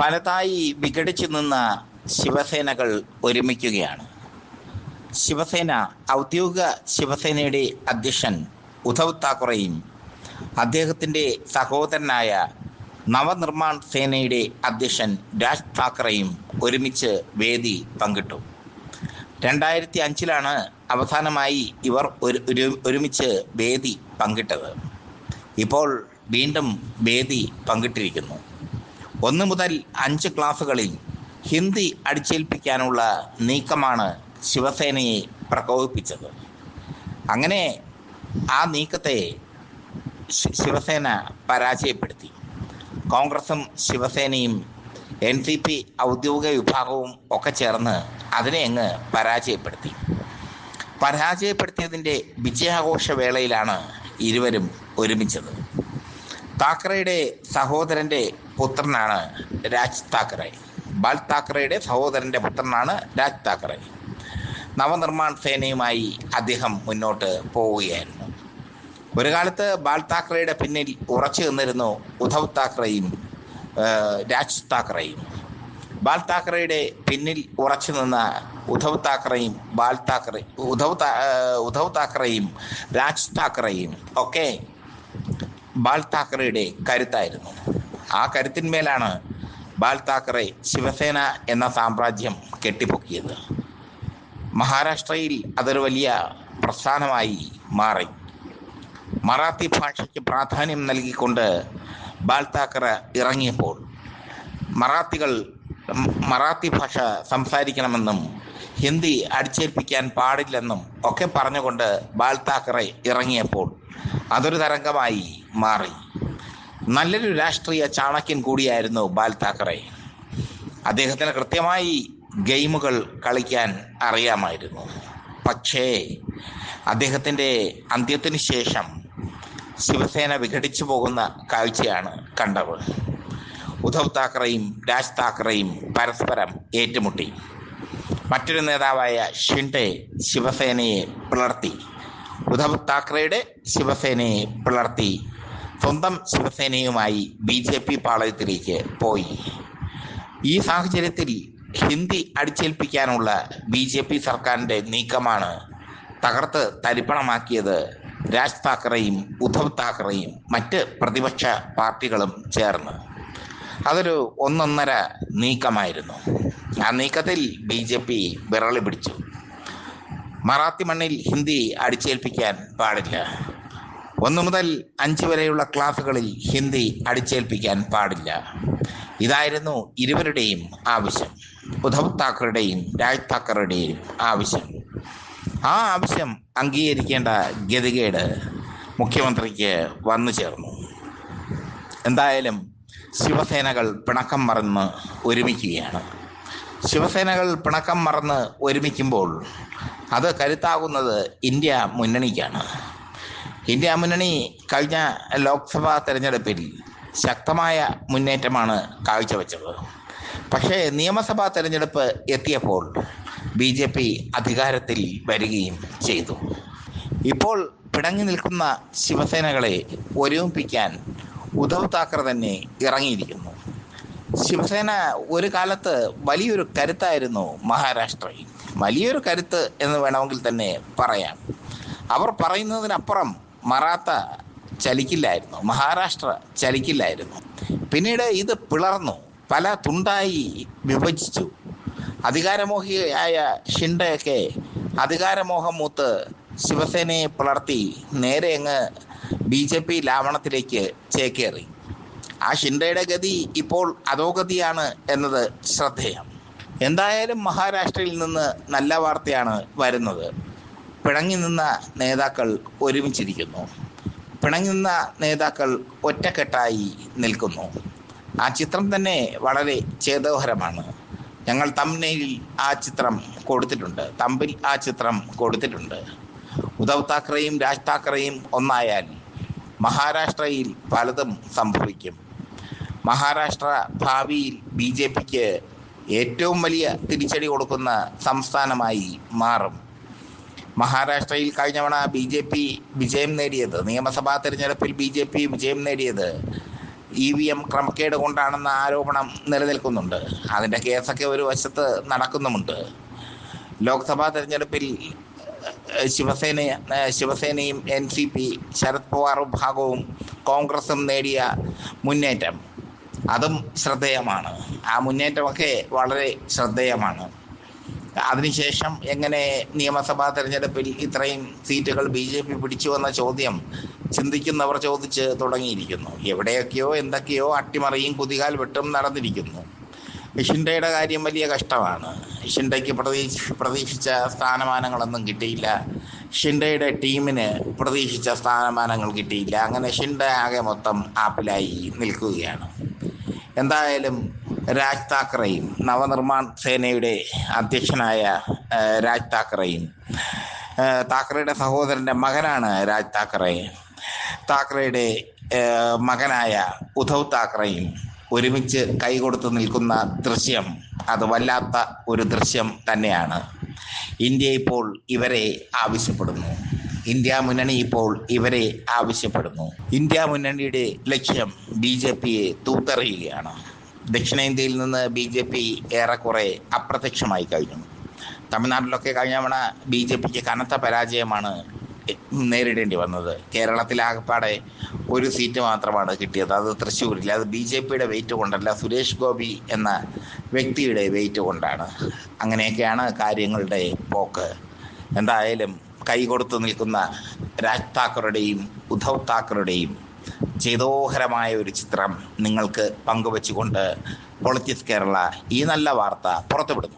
പലതായി വിഘടിച്ചു നിന്ന ശിവസേനകൾ ഒരുമിക്കുകയാണ്. ശിവസേന ഔദ്യോഗിക ശിവസേനയുടെ അധ്യക്ഷൻ ഉദ്ധവ് താക്കറെയും അദ്ദേഹത്തിന്റെ സഹോദരനായ നവനിർമ്മാൺ സേനയുടെ അധ്യക്ഷൻ രാജ് താക്കറെയും ഒരുമിച്ച് വേദി പങ്കിട്ടു. രണ്ടായിരത്തി അഞ്ചിലാണ് അവസാനമായി ഇവർ ഒരു ഒരു- ഒരുമിച്ച് വേദി പങ്കിട്ടത്. ഇപ്പോൾ വീണ്ടും വേദി പങ്കിട്ടിരിക്കുന്നു. ഒന്ന് മുതൽ അഞ്ച് ക്ലാസുകളിൽ ഹിന്ദി അടിച്ചേൽപ്പിക്കാനുള്ള നീക്കമാണ് ശിവസേനയെ പ്രകോപിപ്പിച്ചത്. അങ്ങനെ ആ നീക്കത്തെ ശിവസേന പരാജയപ്പെടുത്തി. കോൺഗ്രസും ശിവസേനയും എൻ സി പി ഔദ്യോഗിക വിഭാഗവും ഒക്കെ ചേർന്ന് അതിനെ അങ്ങ് പരാജയപ്പെടുത്തി. പരാജയപ്പെടുത്തിയതിന്റെ വിജയാഘോഷ വേളയിലാണ് ഇരുവരും ഒരുമിച്ചത്. താക്കറയുടെ സഹോദരന്റെ പുത്രനാണ് രാജ് താക്കറെ. ബാൽ താക്കറയുടെ സഹോദരന്റെ പുത്രനാണ് രാജ് താക്കറെ. നവനിർമ്മാൺ സേനയുമായി അദ്ദേഹം മുന്നോട്ട് പോവുകയായിരുന്നു. ഒരു കാലത്ത് ബാൽ താക്കറയുടെ പിന്നിൽ ഉറച്ചു നിന്നിരുന്നു ഉദ്ധവ് താക്കറെയും രാജ് താക്കറെയും. ബാൽ താക്കറയുടെ പിന്നിൽ ഉറച്ചു നിന്ന ഉദ്ധവ് താക്കറെയും ബാൽ താക്കറെ ഉദ്ധവ് ഉദ്ധവ് താക്കറെയും രാജ് താക്കറെയും ഒക്കെ ബാൽ താക്കറയുടെ കരുത്തായിരുന്നു. ആ കരുത്തിന്മേലാണ് ബാൽ താക്കറെ ശിവസേന എന്ന സാമ്രാജ്യം കെട്ടിപ്പൊക്കിയത്. മഹാരാഷ്ട്രയിൽ അതൊരു വലിയ പ്രസ്ഥാനമായി മാറി. മറാത്തി ഭാഷയ്ക്ക് പ്രാധാന്യം നൽകിക്കൊണ്ട് ബാൽ താക്കറ ഇറങ്ങിയപ്പോൾ മറാത്തികൾ മറാത്തി ഭാഷ സംസാരിക്കണമെന്നും ഹിന്ദി അടിച്ചേൽപ്പിക്കാൻ പാടില്ലെന്നും ഒക്കെ പറഞ്ഞുകൊണ്ട് ബാൽ താക്കറെ ഇറങ്ങിയപ്പോൾ അതൊരു തരംഗമായി മാറി. നല്ലൊരു രാഷ്ട്രീയ ചാണക്യൻ കൂടിയായിരുന്നു ബാൽ താക്കറെ. അദ്ദേഹത്തിന് കൃത്യമായി ഗെയിമുകൾ കളിക്കാൻ അറിയാമായിരുന്നു. പക്ഷേ അദ്ദേഹത്തിന്റെ അന്ത്യത്തിന് ശേഷം ശിവസേന വിഘടിച്ചു പോകുന്ന കാഴ്ചയാണ് കണ്ടത്. ഉദ്ധവ് താക്കറെയും രാജ് താക്കറെയും പരസ്പരം ഏറ്റുമുട്ടി. മറ്റൊരു നേതാവായ ഷിൻഡെ ശിവസേനയെ പിളർത്തി ഉദ്ധവ് താക്കറെയുടെ ശിവസേനയെ പിളർത്തി സ്വന്തം ശിവസേനയുമായി ബി ജെ പി പാളയത്തിലേക്ക് പോയി. ഈ സാഹചര്യത്തിൽ ഹിന്ദി അടിച്ചേൽപ്പിക്കാനുള്ള ബി ജെ പി സർക്കാരിന്റെ നീക്കമാണ് തകർത്ത് തരിപ്പണമാക്കിയത് രാജ് താക്കറെയും ഉദ്ധവ് താക്കറെയും മറ്റ് പ്രതിപക്ഷ പാർട്ടികളും ചേർന്ന്. അതൊരു ഒന്നൊന്നര നീക്കമായിരുന്നു. ആ നീക്കത്തിൽ ബി ജെ പി വിരളി പിടിച്ചു. മറാത്തി മണ്ണിൽ ഹിന്ദി അടിച്ചേൽപ്പിക്കാൻ പാടില്ല. ഒന്നു മുതൽ അഞ്ച് വരെയുള്ള ക്ലാസ്സുകളിൽ ഹിന്ദി അടിച്ചേൽപ്പിക്കാൻ പാടില്ല. ഇതായിരുന്നു ഇരുവരുടെയും ആവശ്യം ഉദ്ധവ് താക്കറുടെയും രാജ് താക്കറുടെയും ആവശ്യം. ആ ആവശ്യം അംഗീകരിക്കേണ്ട ഗതികേട് മുഖ്യമന്ത്രിക്ക് വന്നു ചേർന്നു. എന്തായാലും ശിവസേനകൾ പിണക്കം മറന്ന് ഒരുമിക്കുകയാണ്. ശിവസേനകൾ പിണക്കം മറന്ന് ഒരുമിക്കുമ്പോൾ അത് കരുത്താകുന്നത് ഇന്ത്യ മുന്നണിക്കാണ്. ഇന്ത്യ മുന്നണി കഴിഞ്ഞ ലോക്സഭാ തെരഞ്ഞെടുപ്പിൽ ശക്തമായ മുന്നേറ്റമാണ് കാഴ്ചവെച്ചത്. പക്ഷേ നിയമസഭാ തെരഞ്ഞെടുപ്പ് എത്തിയപ്പോൾ ബി ജെ പി അധികാരത്തിൽ വരികയും ചെയ്തു. ഇപ്പോൾ പിണങ്ങി നിൽക്കുന്ന ശിവസേനകളെ ഒരുമിപ്പിക്കാൻ ഉദ്ധവ് താക്കറെ തന്നെ ഇറങ്ങിയിരിക്കുന്നു. ശിവസേന ഒരു കാലത്ത് വലിയൊരു കരുത്തായിരുന്നു മഹാരാഷ്ട്രയിൽ. വലിയൊരു കരുത്ത് എന്ന് വേണമെങ്കിൽ തന്നെ പറയാം. അവർ പറയുന്നതിനപ്പുറം മറാത്ത ചലിക്കില്ലായിരുന്നു. മഹാരാഷ്ട്ര ചലിക്കില്ലായിരുന്നു. പിന്നീട് ഇത് പിളർന്നു. പല തുണ്ടായി വിഭജിച്ചു. അധികാരമോഹിയായ ഷിൻഡയൊക്കെ അധികാരമോഹം മൂത്ത് ശിവസേനയെ പിളർത്തി നേരെ അങ്ങ് ബി ജെ പി ലാവണത്തിലേക്ക് ചേക്കേറി. ആ ഷിൻഡയുടെ ഗതി ഇപ്പോൾ അധോഗതിയാണ് എന്നത് ശ്രദ്ധേയം. എന്തായാലും മഹാരാഷ്ട്രയിൽ നിന്ന് നല്ല വാർത്തയാണ് വരുന്നത്. പിണങ്ങി നിന്ന നേതാക്കൾ ഒരുമിച്ചിരിക്കുന്നു. പിണങ്ങി നിന്ന നേതാക്കൾ ഒറ്റക്കെട്ടായി നിൽക്കുന്നു. ആ ചിത്രം തന്നെ വളരെ ചേതോഹരമാണ് ഞങ്ങൾ തമ്മിൽ ആ ചിത്രം കൊടുത്തിട്ടുണ്ട്. തമ്പിൽ ആ ചിത്രം കൊടുത്തിട്ടുണ്ട്. ഉദ്ധവ് താക്കറെയും രാജ് താക്കറെയും ഒന്നായാൽ മഹാരാഷ്ട്രയിൽ പലതും സംഭവിക്കും. മഹാരാഷ്ട്ര ഭാവിയിൽ ബി ജെ പിക്ക് ഏറ്റവും വലിയ തിരിച്ചടി കൊടുക്കുന്ന സംസ്ഥാനമായി മാറും. മഹാരാഷ്ട്രയിൽ കഴിഞ്ഞവണ ബി ജെ പി വിജയം നേടിയത് നിയമസഭാ തെരഞ്ഞെടുപ്പിൽ ബി ജെ പി വിജയം നേടിയത് ഇ വി എം ക്രമക്കേട് കൊണ്ടാണെന്ന ആരോപണം നിലനിൽക്കുന്നുണ്ട്. അതിന്റെ കേസൊക്കെ ഒരു വശത്ത് നടക്കുന്നുമുണ്ട്. ലോക്സഭാ തെരഞ്ഞെടുപ്പിൽ ശിവസേന ശിവസേനയും N C P Sharad Pawar ഭാഗവും കോൺഗ്രസും നേടിയ മുന്നേറ്റം. അതും ശ്രദ്ധേയമാണ്. ആ മുന്നേറ്റമൊക്കെ വളരെ ശ്രദ്ധേയമാണ്. അതിനുശേഷം എങ്ങനെ നിയമസഭാ തെരഞ്ഞെടുപ്പിൽ ഇത്രയും സീറ്റുകൾ ബി ജെ പി പിടിച്ചു ചോദ്യം ചിന്തിക്കുന്നവർ ചോദിച്ച് തുടങ്ങിയിരിക്കുന്നു. എവിടെയൊക്കെയോ എന്തൊക്കെയോ അട്ടിമറിയും കുതികാൽ വെട്ടും നടന്നിരിക്കുന്നു. ഷിൻഡയുടെ കാര്യം വലിയ കഷ്ടമാണ്. ഷിൻഡയ്ക്ക് പ്രതീക്ഷ പ്രതീക്ഷിച്ച സ്ഥാനമാനങ്ങളൊന്നും കിട്ടിയില്ല. ഷിൻഡയുടെ ടീമിന് പ്രതീക്ഷിച്ച സ്ഥാനമാനങ്ങൾ കിട്ടിയില്ല. അങ്ങനെ ഷിൻഡ ആകെ മൊത്തം ആപ്പിലായി നിൽക്കുകയാണ്. എന്തായാലും രാജ് താക്കറെയും നവനിർമ്മാൺ സേനയുടെ അധ്യക്ഷനായ രാജ് താക്കറെയും താക്കറയുടെ സഹോദരന്റെ മകനാണ് രാജ് താക്കറെ. താക്കറയുടെ മകനായ ഉദ്ധവ് താക്കറെയും ഒരുമിച്ച് കൈകൊടുത്ത് നിൽക്കുന്ന ദൃശ്യം അത് വല്ലാത്ത ഒരു ദൃശ്യം തന്നെയാണ്. ഇന്ത്യ ഇപ്പോൾ ഇവരെ ആവശ്യപ്പെടുന്നു. ഇന്ത്യ മുന്നണി ഇപ്പോൾ ഇവരെ ആവശ്യപ്പെടുന്നു. ഇന്ത്യ മുന്നണിയുടെ ലക്ഷ്യം ബി ജെ പിയെ തൂത്തെറിയുകയാണ്. ദക്ഷിണേന്ത്യയിൽ നിന്ന് ബി ജെ പി ഏറെക്കുറെ അപ്രത്യക്ഷമായി കഴിഞ്ഞു. തമിഴ്നാട്ടിലൊക്കെ കഴിഞ്ഞ തവണ ബി ജെ പിക്ക് കനത്ത പരാജയമാണ് നേരിടേണ്ടി വന്നത്. കേരളത്തിലാകപ്പാടെ ഒരു സീറ്റ് മാത്രമാണ് കിട്ടിയത്. അത് തൃശ്ശൂരിൽ. അത് ബി ജെ പിയുടെ വെയിറ്റ് കൊണ്ടല്ല സുരേഷ് ഗോപി എന്ന വ്യക്തിയുടെ വെയിറ്റ് കൊണ്ടാണ്. അങ്ങനെയൊക്കെയാണ് കാര്യങ്ങളുടെ പോക്ക്. എന്തായാലും കൈകൊടുത്ത് നിൽക്കുന്ന രാജ് താക്കറുടെയും ഉദ്ധവ് താക്കറുടെയും ചേതോഹരമായ ഒരു ചിത്രം നിങ്ങൾക്ക് പങ്കുവച്ചുകൊണ്ട് പൊളിറ്റിക്സ് കേരള ഈ നല്ല വാർത്ത പുറത്തുവിടുന്നു.